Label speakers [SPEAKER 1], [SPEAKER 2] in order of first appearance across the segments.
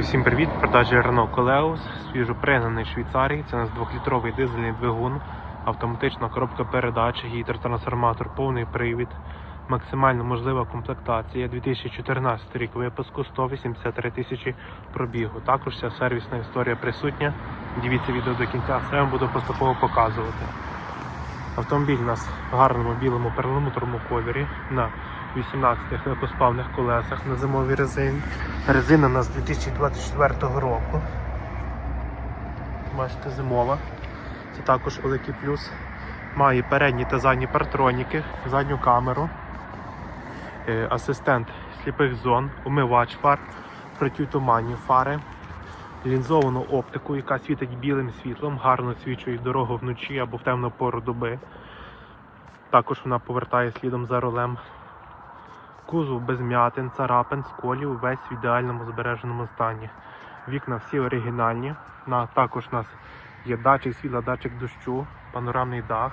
[SPEAKER 1] Усім привіт! В продажі Renault пригнаний з Швейцарії. Це у нас 2-літровий дизельний двигун, автоматична коробка передач, гідротрансформатор, повний привід, максимально можлива комплектація. 2014 рік випуску, 183 тисячі пробігу. Також вся сервісна історія присутня. Дивіться відео до кінця, все вам буду поступово показувати. Автомобіль у нас в гарному білому перламутровому кольорі на 18 легкоспавних колесах на зимовій резині. Резина у нас 2024 року. Бачите, зимова. Це також великий плюс. Має передні та задні партроніки, задню камеру, е, асистент сліпих зон, умивач фар, протитуманні фари, лінзовану оптику, яка світить білим світлом, гарно свічує дорогу вночі або в темну пору доби. Також вона повертає слідом за рулем. Кузов без м'ятин, царапин, сколів, весь в ідеальному збереженому стані. Вікна всі оригінальні. На, також у нас є датчик світла, датчик дощу, панорамний дах,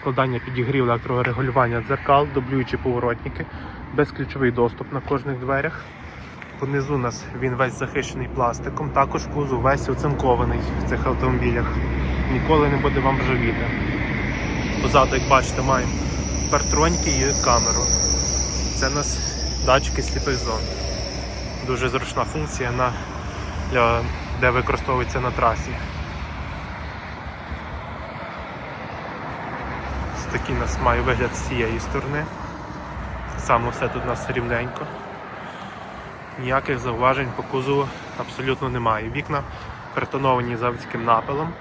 [SPEAKER 1] складання підігрів електрорегулювання дзеркал, дублюючі поворотники, безключовий доступ на кожних дверях. Понизу у нас він весь захищений пластиком, також кузов весь оцинкований в цих автомобілях. Ніколи не буде вам ржавіти. Позаду, як бачите, маємо партроньки і камеру. Це у нас датчики сліпих зон. Дуже зручна функція, на, для, де використовується на трасі. Ось такий у нас має вигляд з цієї сторони. Само все тут у нас рівненько. Ніяких зауважень по кузову абсолютно немає. Вікна притоновані заводським напилом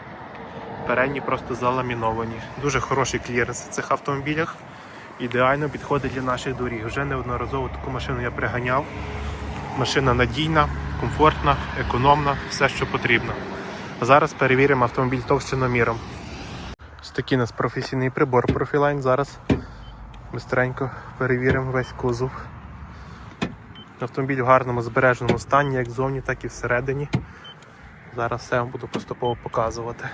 [SPEAKER 1] передні просто заламіновані. Дуже хороший кліренс в цих автомобілях. Ідеально підходить для наших доріг. Вже неодноразово таку машину я приганяв. Машина надійна, комфортна, економна, все, що потрібно. Зараз перевіримо автомобіль товщиноміром. Ось такий у нас професійний прибор Profiline. Зараз бистренько перевіримо весь кузов. Автомобіль в гарному збереженому стані, як ззовні, так і всередині. Зараз все вам буду поступово показувати.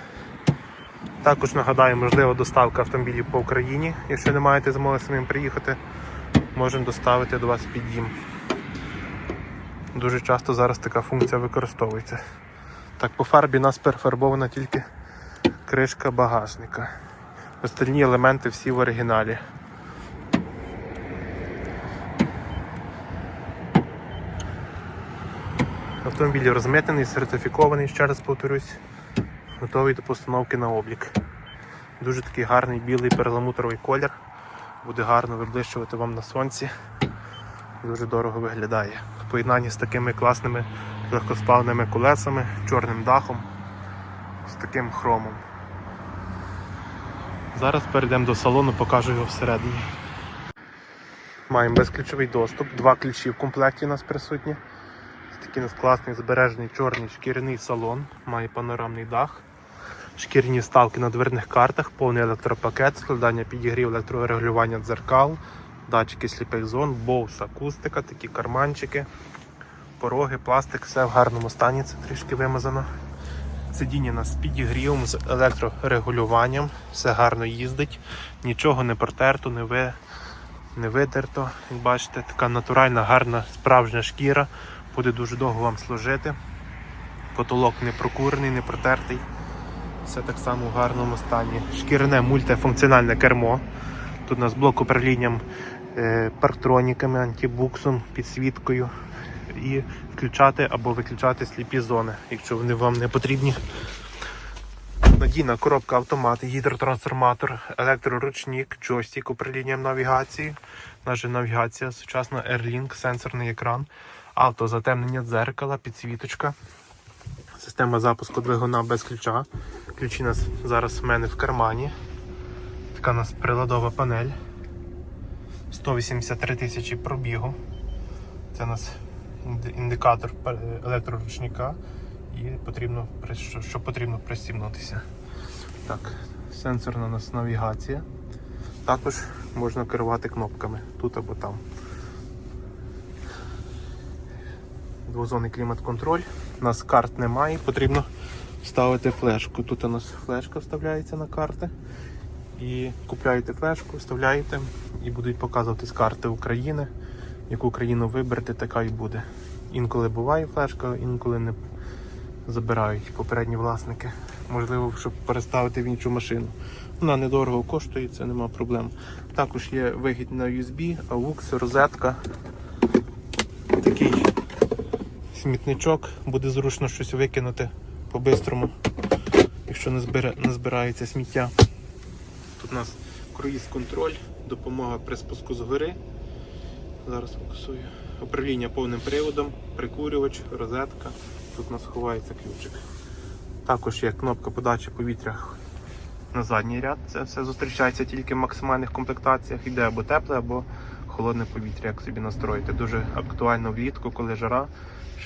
[SPEAKER 1] Також нагадаю, можлива доставка автомобілів по Україні. Якщо не маєте змоги самим приїхати, можемо доставити до вас під дім. Дуже часто зараз така функція використовується. Так, по фарбі у нас перефарбована тільки кришка багажника. Остальні елементи всі в оригіналі. Автомобіль розмитнений, сертифікований, ще раз повторюсь, готовий до постановки на облік. Дуже такий гарний білий перламутровий колір. Буде гарно виблищувати вам на сонці. Дуже дорого виглядає. В поєднанні з такими класними легкосплавними колесами, чорним дахом, з таким хромом. Зараз перейдемо до салону, покажу його всередині. Маємо безключовий доступ, два ключі в комплекті у нас присутні. Такий у нас класний збережений чорний шкіряний салон, має панорамний дах шкірні ставки на дверних картах, повний електропакет, складання підігрів, електрорегулювання дзеркал, датчики сліпих зон, боус, акустика, такі карманчики, пороги, пластик, все в гарному стані, це трішки вимазано. Сидіння нас з підігрівом, з електрорегулюванням, все гарно їздить, нічого не протерто, не, ви, не видерто. Як бачите, така натуральна, гарна, справжня шкіра, буде дуже довго вам служити. Потолок не прокурений, не протертий. Все так само в гарному стані. Шкіряне мультифункціональне кермо. Тут у нас блок управлінням е, парктроніками, антибуксом, підсвіткою. І включати або виключати сліпі зони, якщо вони вам не потрібні. Надійна коробка автомат, гідротрансформатор, електроручник, джойстик управлінням навігації. Наша навігація, сучасна Airlink, сенсорний екран, автозатемнення дзеркала, підсвіточка. Система запуску двигуна без ключа. Ключі нас зараз в мене в кармані. Така у нас приладова панель. 183 тисячі пробігу. Це у нас індикатор електроручника і потрібно, що потрібно пристібнутися. Так, сенсорна у нас навігація. Також можна керувати кнопками тут або там. Двозонний клімат-контроль. У нас карт немає, потрібно ставити флешку. Тут у нас флешка вставляється на карти. І купляєте флешку, вставляєте і будуть показувати з карти України. Яку країну виберете, така і буде. Інколи буває флешка, інколи не забирають попередні власники. Можливо, щоб переставити в іншу машину. Вона недорого коштує, це нема проблем. Також є вихід на USB, AUX, розетка. Такий смітничок, буде зручно щось викинути по-бистрому, якщо не, збира... не збирається сміття. Тут у нас круїз-контроль, допомога при спуску з гори. Зараз фокусую. Управління повним приводом, прикурювач, розетка. Тут у нас ховається ключик. Також є кнопка подачі повітря на задній ряд. Це все зустрічається тільки в максимальних комплектаціях. Йде або тепле, або холодне повітря, як собі настроїти. Дуже актуально влітку, коли жара,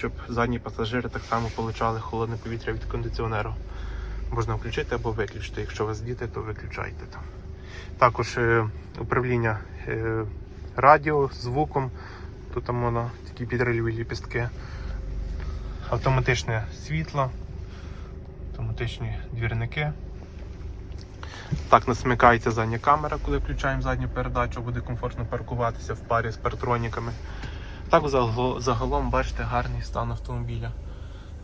[SPEAKER 1] щоб задні пасажири так само отримали холодне повітря від кондиціонеру. Можна включити або виключити. Якщо у вас діти, то виключайте там. Також е, управління е, радіо, звуком. Тут там воно такі підрильові ліпістки. Автоматичне світло, автоматичні двірники. Так насмикається задня камера, коли включаємо задню передачу, буде комфортно паркуватися в парі з партроніками. Так загалом бачите гарний стан автомобіля.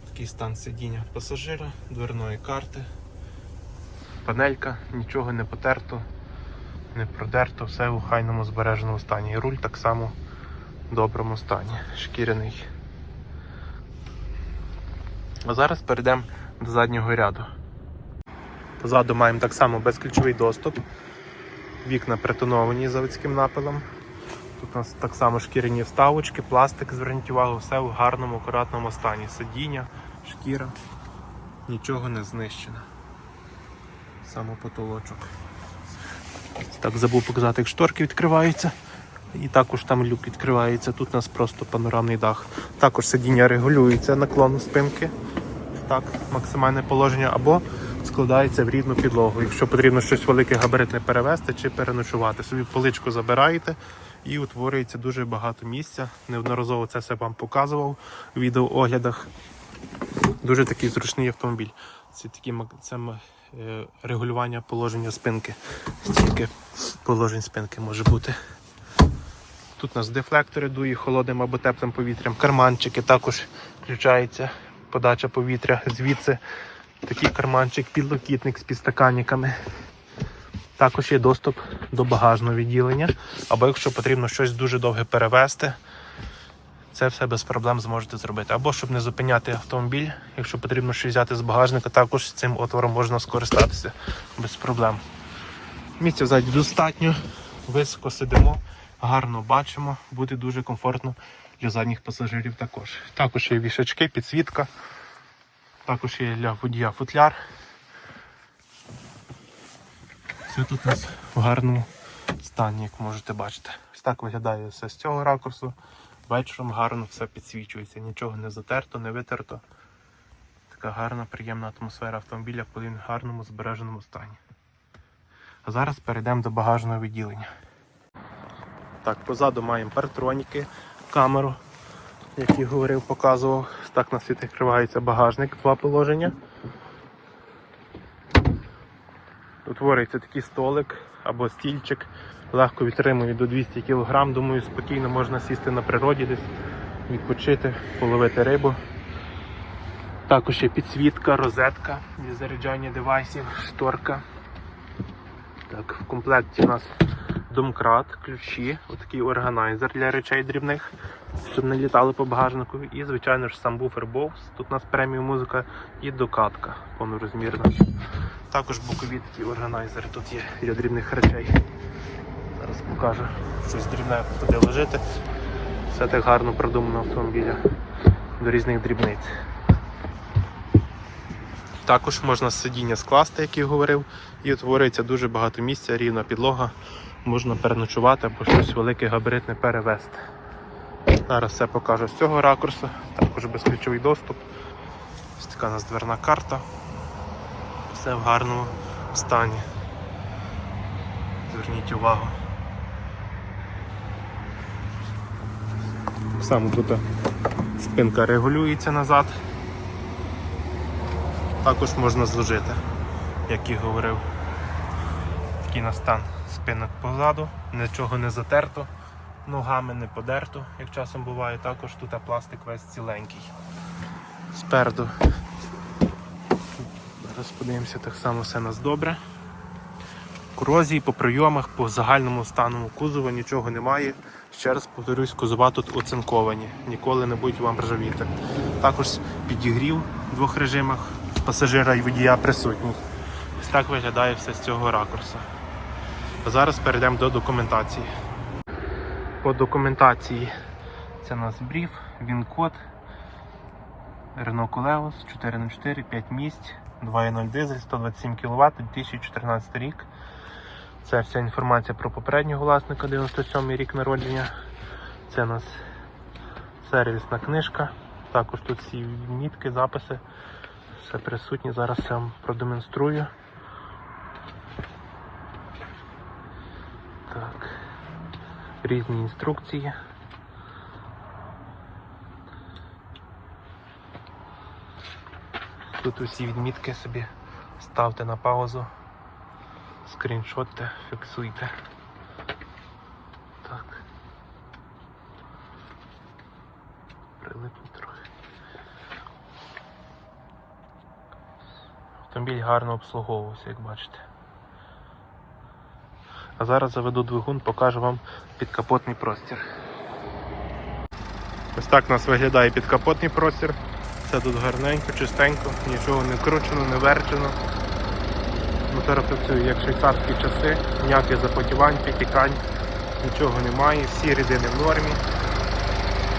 [SPEAKER 1] Такий стан сидіння пасажира, дверної карти, панелька, нічого не потерто, не продерто, все у хайному збереженому стані. І руль так само в доброму стані, шкіряний. А зараз перейдемо до заднього ряду. Позаду маємо так само безключовий доступ. Вікна притоновані заводським напилом. Тут у нас так само шкіряні вставочки, пластик, зверніть увагу, все в гарному, акуратному стані. Сидіння, шкіра, нічого не знищено. Самопотолочок. Так, забув показати, як шторки відкриваються. І також там люк відкривається. Тут у нас просто панорамний дах. Також сидіння регулюється наклон спинки. Так, максимальне положення або складається в рідну підлогу. Якщо потрібно щось велике габаритне перевезти чи переночувати, собі поличку забираєте і утворюється дуже багато місця. Неодноразово це все вам показував у відеооглядах. Дуже такий зручний автомобіль. Це такі це е, регулювання положення спинки. Стільки положень спинки може бути. Тут у нас дефлектори дує холодним або теплим повітрям, карманчики також включається подача повітря. Звідси такий карманчик, підлокітник з підстаканниками. Також є доступ до багажного відділення, або якщо потрібно щось дуже довге перевезти, це все без проблем зможете зробити. Або щоб не зупиняти автомобіль, якщо потрібно щось взяти з багажника, також цим отвором можна скористатися без проблем. Місця ззаді достатньо, високо сидимо, гарно бачимо, буде дуже комфортно для задніх пасажирів також. Також є вішачки, підсвітка, також є для водія футляр. Все тут у нас в гарному стані, як можете бачити. Ось так виглядає все з цього ракурсу. Вечором гарно все підсвічується, нічого не затерто, не витерто. Така гарна, приємна атмосфера автомобіля, коли він в гарному збереженому стані. А зараз перейдемо до багажного відділення. Так, позаду маємо партроніки, камеру, як я говорив, показував. Так на світ відкривається багажник, два положення. Утворюється такий столик або стільчик, легко відтримує до 200 кг. Думаю, спокійно можна сісти на природі десь, відпочити, половити рибу. Також є підсвітка, розетка для заряджання девайсів, шторка. Так, в комплекті у нас домкрат, ключі, отакий органайзер для речей дрібних, щоб не літали по багажнику. І, звичайно ж, сам буфер Bose. Тут у нас преміум музика і докатка повнорозмірна. Також бокові такі органайзери тут є для дрібних речей. Зараз покажу щось дрібне туди лежити. Все так гарно продумано автомобіля до різних дрібниць. Також можна сидіння скласти, як я говорив, і утворюється дуже багато місця, рівна підлога. Можна переночувати або щось велике габаритне перевезти. Зараз все покажу з цього ракурсу, також безключовий доступ. Ось така у нас дверна карта. Все в гарному стані. Зверніть увагу. Так само тут спинка регулюється назад. Також можна зложити, як і говорив. Такий на стан спинок позаду, нічого не затерто, ногами не подерто, як часом буває. Також тут пластик весь ціленький. Спереду. Зараз подивимося, так само все нас добре. Корозії по прийомах, по загальному стану кузова нічого немає. Ще раз повторюсь, кузова тут оцинковані, ніколи не будуть вам ржавіти. Також підігрів в двох режимах пасажира і водія присутній. Ось так виглядає все з цього ракурсу. А зараз перейдемо до документації. По документації це у нас бріф, він-код, Renault Coleos 404, 5 місць, 2.0 дизель, 127 кВт, 2014 рік. Це вся інформація про попереднього власника, 97 рік народження. Це у нас сервісна книжка. Також тут всі мітки, записи. Все присутнє. Зараз я вам продемонструю. Так. Різні інструкції. Тут усі відмітки собі ставте на паузу, скріншотте, фіксуйте. Так. Прилипнуть трохи. Автомобіль гарно обслуговувався, як бачите. А зараз заведу двигун, покажу вам підкапотний простір. Ось так у нас виглядає підкапотний простір. Все тут гарненько, чистенько, нічого не вкручено, не верчено. Мотор працює як швейцарські часи, ніяких запотівань, підтікань, нічого немає, всі рідини в нормі.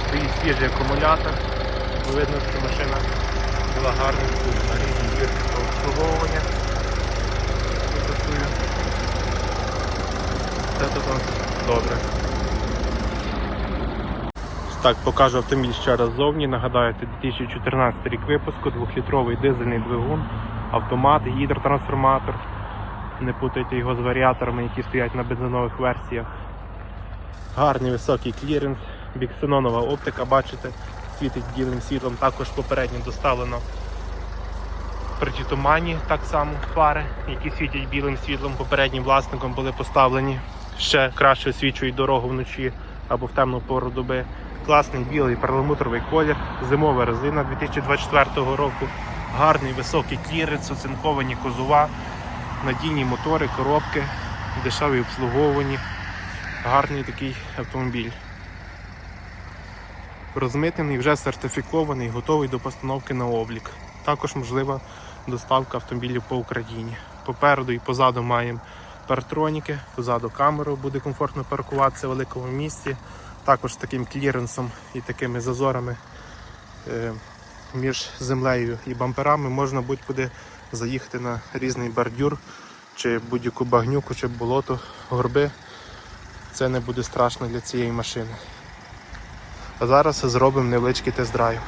[SPEAKER 1] Стоїть свіжий акумулятор. Видно, що машина була гарно на різні бірки по обслуговування. Працює. Все тут добре. Так, покажу автомобіль ще раз ззовні. Нагадаю, це 2014 рік випуску, 2-літровий дизельний двигун, автомат, гідротрансформатор. Не путайте його з варіаторами, які стоять на бензинових версіях. Гарний високий кліренс, біксенонова оптика, бачите, світить білим світлом. Також попередньо доставлено протитуманні так само фари, які світять білим світлом. Попереднім власником були поставлені. Ще краще освічують дорогу вночі або в темну пору доби. Класний білий перламутровий колір, зимова резина 2024 року, гарний високий кліренс, оцинковані козова, надійні мотори, коробки, дешеві обслуговувані. Гарний такий автомобіль. Розмитнений, вже сертифікований, готовий до постановки на облік. Також можлива доставка автомобілів по Україні. Попереду і позаду маємо партроніки, позаду камеру буде комфортно паркуватися в великому місті. Також з таким кліренсом і такими зазорами е, між землею і бамперами можна будь-куди заїхати на різний бордюр, чи будь-яку багнюку, чи болото, горби. Це не буде страшно для цієї машини. А зараз зробимо невеличкий тест-драйв.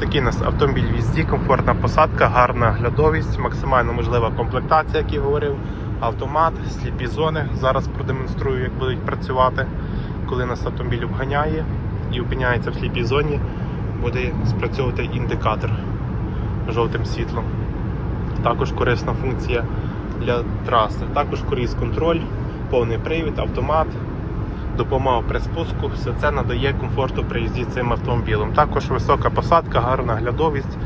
[SPEAKER 1] Такий у нас автомобіль візді, комфортна посадка, гарна глядовість, максимально можлива комплектація, як я говорив, автомат, сліпі зони. Зараз продемонструю, як будуть працювати, коли нас автомобіль обганяє і опиняється в сліпій зоні, буде спрацьовувати індикатор жовтим світлом. Також корисна функція для траси. Також круїз контроль, повний привід, автомат, допомога при спуску. Все це надає комфорту при їзді цим автомобілем. Також висока посадка, гарна глядовість.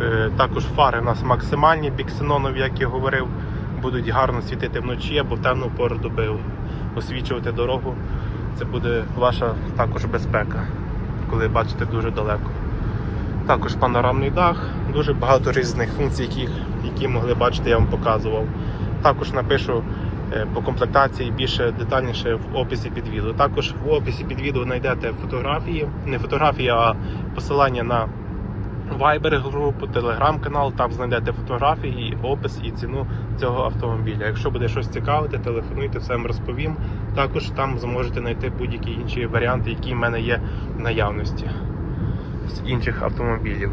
[SPEAKER 1] Е, Також фари у нас максимальні, біксенонові, як я говорив, будуть гарно світити вночі або в темну пору доби, освічувати дорогу. Це буде ваша також безпека, коли бачите дуже далеко. Також панорамний дах, дуже багато різних функцій, які, які могли бачити, я вам показував. Також напишу по комплектації більше детальніше в описі під відео. Також в описі під відео знайдете фотографії, не фотографії, а посилання на Viber групу, телеграм-канал, там знайдете фотографії, опис і ціну цього автомобіля. Якщо буде щось цікавити, телефонуйте, все вам розповім. Також там зможете знайти будь-які інші варіанти, які в мене є в наявності з інших автомобілів.